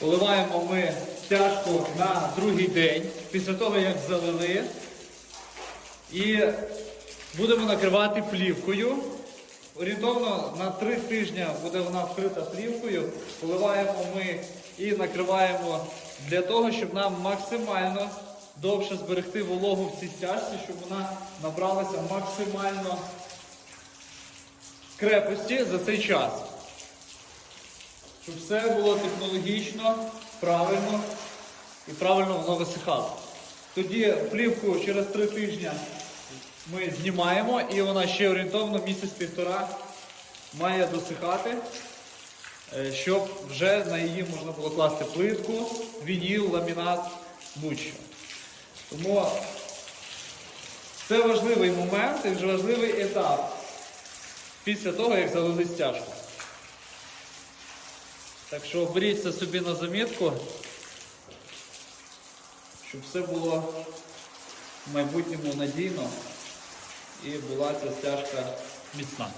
Поливаємо ми стяжку на другий день, після того як залили. І будемо накривати плівкою. Орієнтовно на три тижні буде вона вкрита плівкою. Поливаємо ми і накриваємо для того, щоб нам максимально довше зберегти вологу в цій стяжці, щоб вона набралася максимально крепості за цей час. Щоб все було технологічно, правильно і правильно воно висихало. Тоді плівку через три тижні ми знімаємо і вона ще орієнтовно місяць-півтора має досихати, е, щоб вже на її можна було класти плитку, вініл, ламінат, будь-що. Тому це важливий момент і важливий етап після того, як залили стяжку. Так що беріть собі на замітку, щоб все було в майбутньому надійно і була ця стяжка міцна.